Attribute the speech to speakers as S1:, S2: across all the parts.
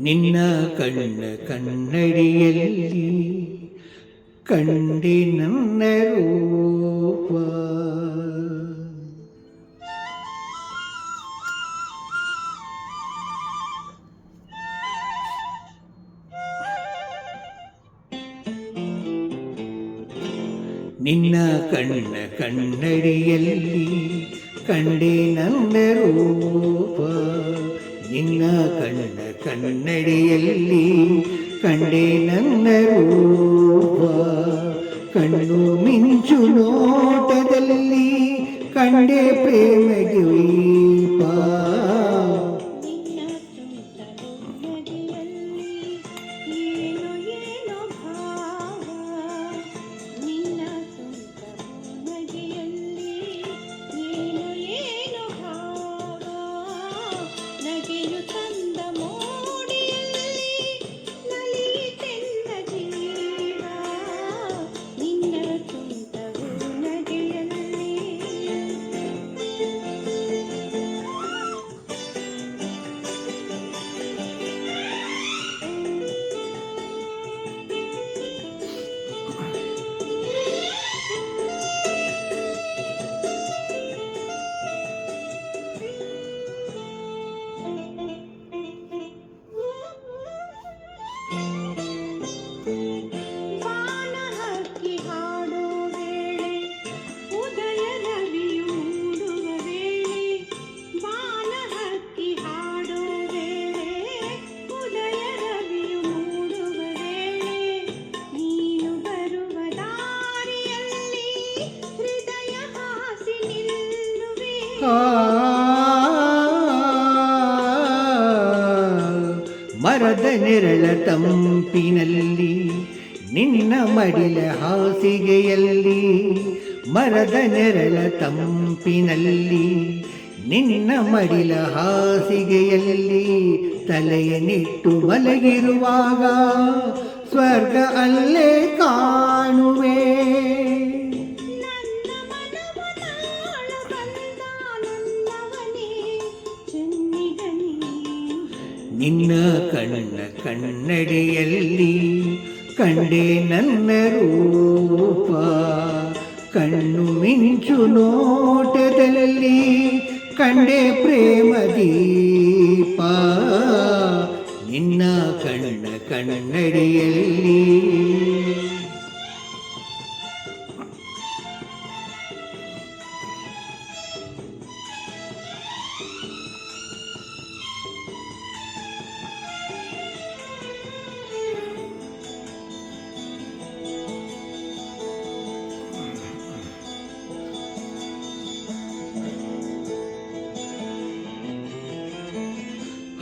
S1: ನಿನ್ನ ಕಣ್ಣ ಕನ್ನಡಿಯಲ್ಲಿ ಕಂಡಿ ನನ್ನ ರೂಪ ನಿನ್ನ ಕಣ್ಣ ಕನ್ನಡಿಯಲ್ಲಿ ಕಂಡೆ ನನ್ನ ರೂಪ ನಿನ್ನ ಕಣ್ಣ ಕನ್ನಡಿಯಲ್ಲಿ ಕಂಡೆ ನನ್ನ ರೂಪ. ಕಣ್ಣು ಮಿಂಚು ನೋಟದಲ್ಲಿ ಕಂಡೆ ಪ್ರೇಮ ದ್ವೀಪ ಮರದ ನೆರಳ ತಂಪಿನಲ್ಲಿ, ನಿನ್ನ ಮಡಿಲ ಹಾಸಿಗೆಯಲ್ಲಿ, ಮರದ ನೆರಳ ತಂಪಿನಲ್ಲಿ, ನಿನ್ನ ಮಡಿಲ ಹಾಸಿಗೆಯಲ್ಲಿ ತಲೆಯನ್ನಿಟ್ಟು ಮಲಗಿರುವಾಗ, ಸ್ವರ್ಗ ಅಲ್ಲೇ
S2: ನಿನ್ನ
S1: ಕಣ್ಣ ಕನ್ನಡಿಯಲ್ಲಿ ಕಂಡೆ ನನ್ನ ರೂಪ. ಕಣ್ಣು ಮಿಂಚು ನೋಟದಲ್ಲಿ ಕಂಡೆ ಪ್ರೇಮ ದೀಪ. ನಿನ್ನ ಕಣ್ಣ ಕನ್ನಡಿಯಲ್ಲಿ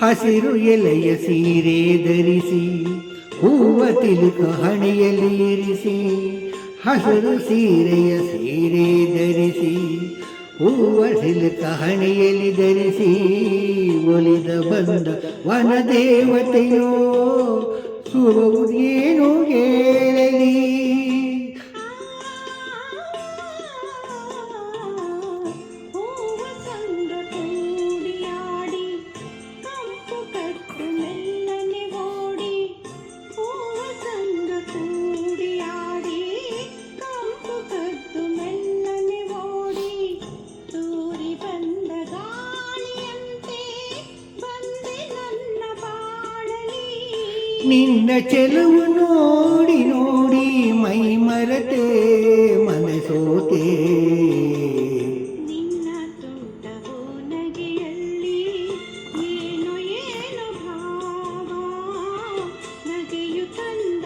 S1: ಹಸಿರು ಎಲೆಯ ಸೀರೆ ಧರಿಸಿ, ಹೂವ ತಿಲುಕು ಹಣೆಯಲ್ಲಿ ಇರಿಸಿ, ಹಸಿರು ಸೀರೆಯ ಸೀರೆ ಧರಿಸಿ, ಹೂವ ಸಿಲುಕ ಹಣೆಯಲ್ಲಿ ಧರಿಸಿ, ಒಲಿದ ಬಂದ ವನದೇವತೆಯೋ ಸುರವು ಹೇಳಲಿ
S2: ನಿನ್ನ
S1: ಚೆಲುವು ನೋಡಿ ನೋಡಿ ಮೈ ಮರತೆ ಮನಸೋತೆ.
S2: ನಿನ್ನ ತೋಟವೋ ನಗೆಯಲ್ಲಿ ಏನು ಏನು ಭಾವ? ನಗೆಯು ತಂದ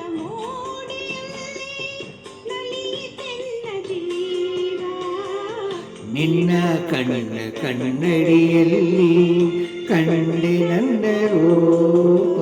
S1: ನಿನ್ನ ಕಣ್ಣ ಕನ್ನಡಿಯಲ್ಲಿ ಕಂಡೆ ರೂಪ